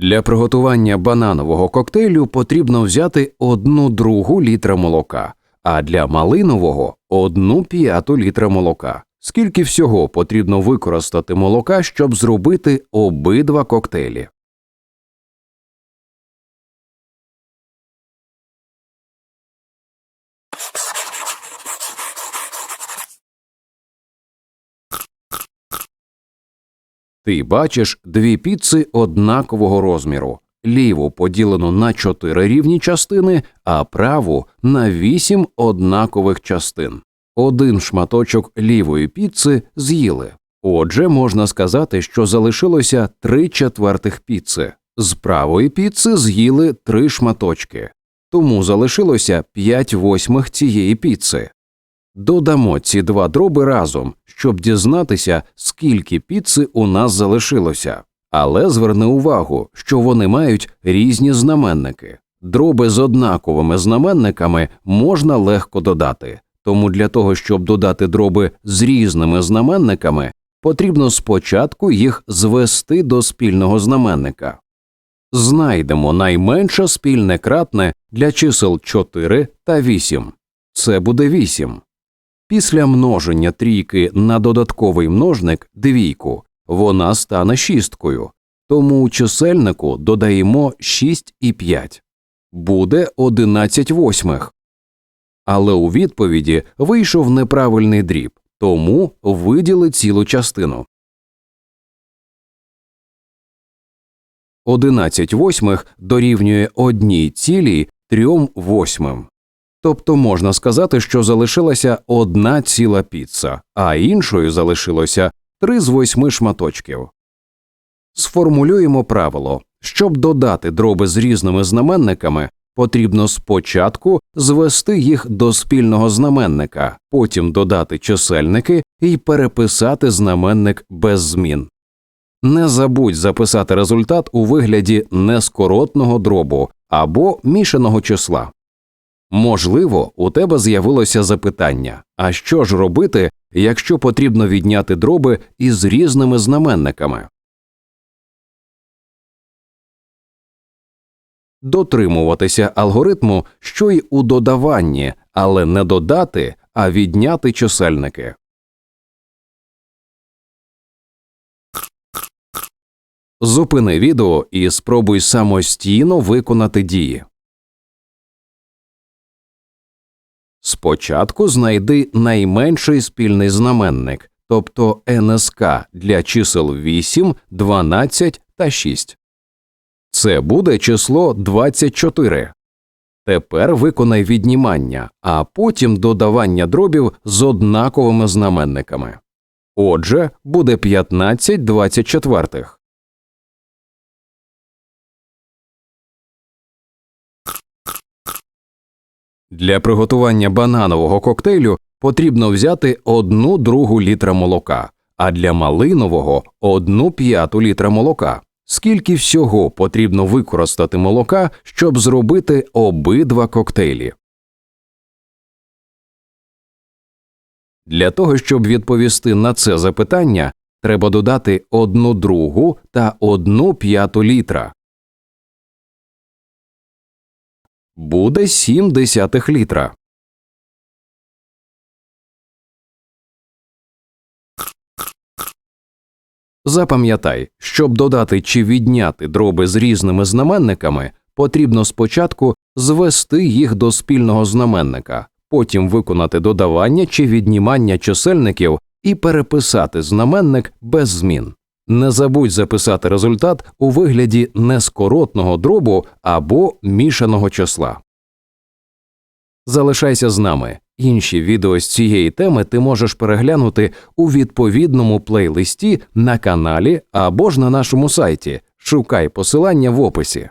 Для приготування бананового коктейлю потрібно взяти одну другу літра молока, а для малинового одну п'яту літра молока. Скільки всього потрібно використати молока, щоб зробити обидва коктейлі? Ти бачиш дві піци однакового розміру. Ліву поділену на чотири рівні частини, а праву на вісім однакових частин. Один шматочок лівої піци з'їли. Отже, можна сказати, що залишилося три четвертих піци. З правої піци з'їли три шматочки, тому залишилося п'ять восьмих цієї піци. Додамо ці два дроби разом, щоб дізнатися, скільки піци у нас залишилося. Але зверни увагу, що вони мають різні знаменники. Дроби з однаковими знаменниками можна легко додати, тому для того, щоб додати дроби з різними знаменниками, потрібно спочатку їх звести до спільного знаменника. Знайдемо найменше спільне кратне для чисел 4 та 8. Це буде 8. Після множення трійки на додатковий множник двійку вона стане шісткою, тому чисельнику додаємо 6 і 5. Буде 11 восьмих. Але у відповіді вийшов неправильний дріб, тому виділи цілу частину. 11 восьмих дорівнює 1 цілій 3 восьмим. Тобто можна сказати, що залишилася одна ціла піца, а іншою залишилося три з восьми шматочків. Сформулюємо правило щоб додати дроби з різними знаменниками, потрібно спочатку звести їх до спільного знаменника, потім додати чисельники і переписати знаменник без змін. Не забудь записати результат у вигляді нескоротного дробу або мішаного числа. Можливо, у тебе з'явилося запитання а що ж робити, якщо потрібно відняти дроби із різними знаменниками? Дотримуватися алгоритму, що й у додаванні, але не додати, а відняти чисельники. Зупини відео і спробуй самостійно виконати дії. Спочатку знайди найменший спільний знаменник, тобто НСК для чисел 8, 12 та 6. Це буде число 24. Тепер виконай віднімання, а потім додавання дробів з однаковими знаменниками. Отже, буде 15 24. Для приготування бананового коктейлю потрібно взяти одну другу літра молока, а для малинового одну п'яту літра молока. Скільки всього потрібно використати молока, щоб зробити обидва коктейлі? Для того, щоб відповісти на це запитання, треба додати одну другу та одну п'яту літра. Буде 7 десятих літра. Запам'ятай, щоб додати чи відняти дроби з різними знаменниками, потрібно спочатку звести їх до спільного знаменника, потім виконати додавання чи віднімання чисельників і переписати знаменник без змін. Не забудь записати результат у вигляді нескоротного дробу або мішаного числа. Залишайся з нами. Інші відео з цієї теми ти можеш переглянути у відповідному плейлисті на каналі або ж на нашому сайті. Шукай посилання в описі.